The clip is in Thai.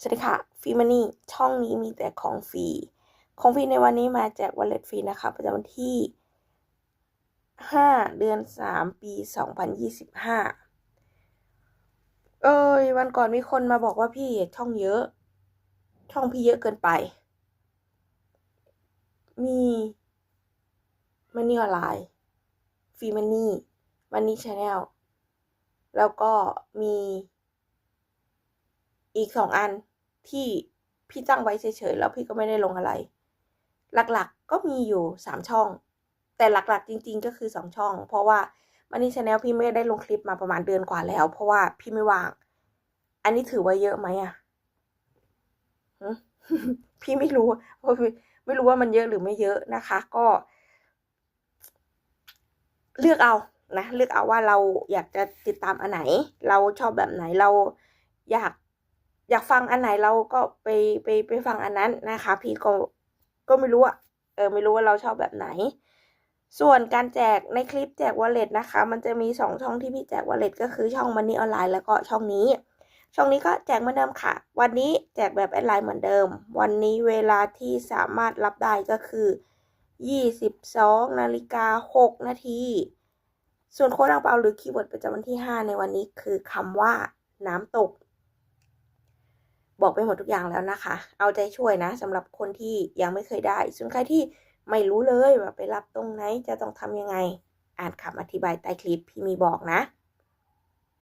สวัสดีค่ะฟีมานี่ช่องนี้มีแต่ของฟรีของฟรีในวันนี้มาแจกวอลเล็ตฟรีนะคะประจำวันที่ 5 เดือน 3 ปี 2025 เอ้ยวันก่อนมีคนมาบอกว่าพี่ช่องเยอะ ช่องพี่เยอะเกินไป มีมันนี่ออนไลน์ฟีมันนี่มันนี่ชาแนลแล้วก็มีอีกสองอัน ที่พี่ตั้งไว้เฉยๆแล้วพี่ก็ไม่ได้ลงอะไร หลักๆก็มีอยู่สามช่อง แต่หลักๆจริง ๆ ก็คือสองช่อง เพราะว่ามันนี่ชาแนลพี่ไม่ได้ลงคลิปมาประมาณเดือนกว่าแล้ว เพราะว่าพี่ไม่ว่าง อันนี้ถือว่าเยอะไหมอะพี่ไม่รู้เพราะพี่ไม่รู้ว่ามันเยอะหรือไม่เยอะนะคะ ก็ เลือกเอานะเลือกเอาว่าเราอยากจะติดตามอันไหน เราชอบแบบไหนเราอยาก อยากฟังอันไหนเราก็ไปไปไปฟังอันนั้นนะคะ พี่ก็ก็ไม่รู้อะเออไม่รู้ว่าเราชอบแบบไหน ส่วนการแจกในคลิปแจกวอลเล็ตนะคะ มันจะมีสองช่องที่พี่แจกวอลเล็ตก็คือช่องมันนี่ออนไลน์แล้วก็ช่องนี้ ช่องนี้ก็แจกเหมือนเดิมค่ะ วันนี้แจกแบบแอดไลน์เหมือนเดิม วันนี้เวลาที่สามารถรับได้ก็คือ 22นาฬิกา6นาทีส่วนโค้ดอังเปาหรือคีย์เวิร์ดประจำวันที่ 5 ในวันนี้คือคำว่าน้ำตก บอกไปหมดทุกอย่างแล้วนะคะ เอาใจช่วยนะสำหรับคนที่ยังไม่เคยได้ ส่วนใครที่ไม่รู้เลยว่าไปรับตรงไหนจะต้องทำยังไง อ่านคำอธิบายใต้คลิปพี่มีบอกนะ